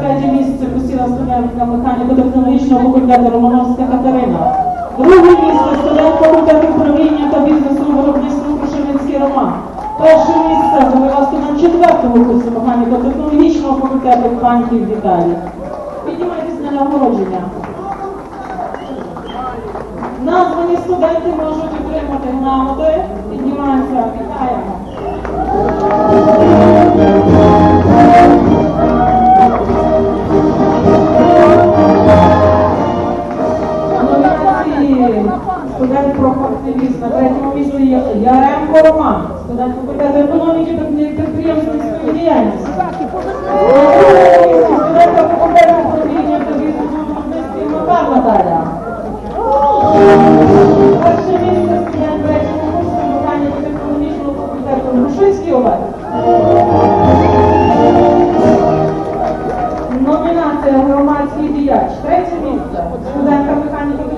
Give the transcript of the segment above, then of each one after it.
Третє місце посіла студентка механіко-технологічного факультету Романовська Катерина. Друге місце студент факультету управління та бізнесу виробництва Крушевицький Роман. Перше місце завела студент четвертого курсу механіко-технологічного факультету Панків Віталій. Піднімайтесь на нагородження. Названі студенти можуть отримати грамоти. Піднімаємося. Вітаю. Студент профактивіст на третьому місці є Яремко Роман, студент факультету економіки та підприємницької діяльності. Студент факультету управління та бізнес-журналістики Макар Наталя. Перше місце студент третього курсу механіки технологічного факультету Грушинський Олег. Номінація громадський діяч. Третє місце. Студентка механіко-технологічного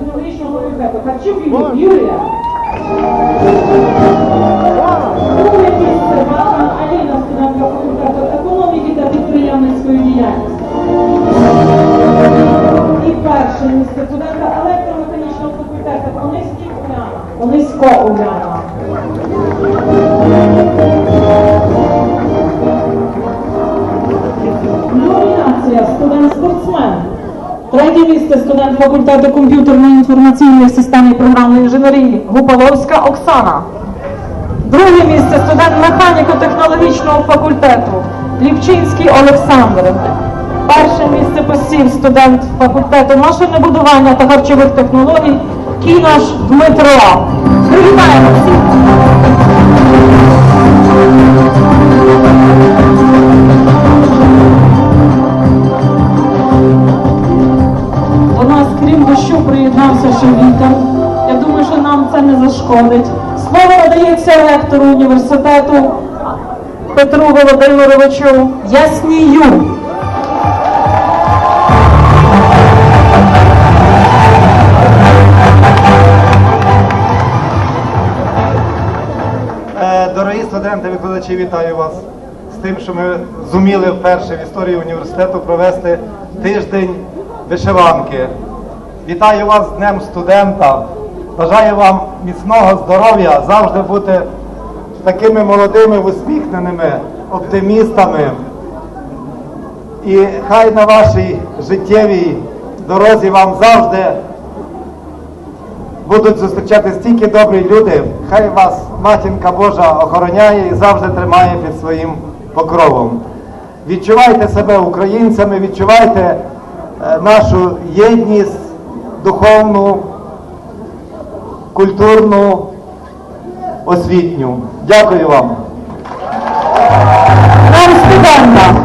факультету Харчук Ю- Юлія. Друге місце Бахан Аліна, студентка факультету економіки та підприємницької діяльності. І перше місце студентка електромеханічного факультету Ониський Уляна. Онисько Уляна. Номінація студент-спортсмен. Третє місце студент факультету комп'ютерної інформаційної системи програмної інженерії Гупаловська Оксана. Друге місце студент механіко-технологічного факультету Лівчинський Олександр. Перше місце посів студент факультету машинобудування та харчових технологій Кінош Дмитро. Привітаємо всіх! Приєднався ще вітер. Я думаю, що нам це не зашкодить. Слово надається ректору університету Петру Володимировичу Яснію. Е, Дорогі студенти, викладачі, вітаю вас з тим, що ми зуміли вперше в історії університету провести тиждень вишиванки. Вітаю вас з Днем студента. Бажаю вам міцного здоров'я, завжди бути такими молодими, усміхненими, оптимістами. І хай на вашій життєвій дорозі вам завжди будуть зустрічати стільки добрі люди, хай вас матінка Божа охороняє і завжди тримає під своїм покровом. Відчувайте себе українцями, відчувайте е, нашу єдність духовну, культурну, освітню. Дякую вам. Нам студента.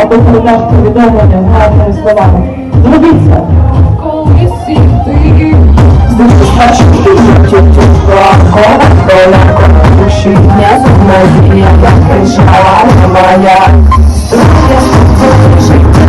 або про нас повідомлення з гарними словами. Зробіть це! Моя, життя, життя,